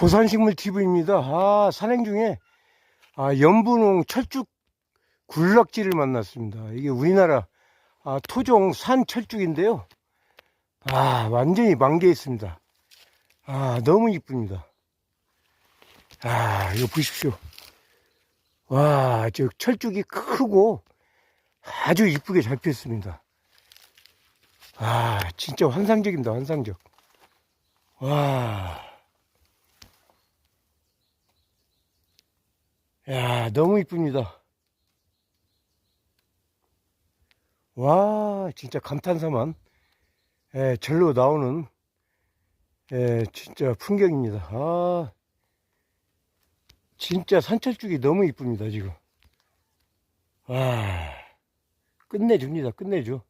고산식물 TV입니다. 아, 산행 중에 아, 연분홍 철쭉 굴락지를 만났습니다. 이게 우리나라 아, 토종 산 철쭉인데요. 아, 완전히 만개했습니다. 아, 너무 이쁩니다. 아, 이거 보십시오. 와, 저 철쭉이 크고 아주 이쁘게 잘 피었습니다. 아, 진짜 환상적입니다, 환상적. 와. 야, 너무 이쁩니다. 와, 진짜 감탄사만, 예, 절로 나오는, 예, 진짜 풍경입니다. 아, 진짜 산철쭉이 너무 이쁩니다, 지금. 와, 끝내줍니다, 끝내줘.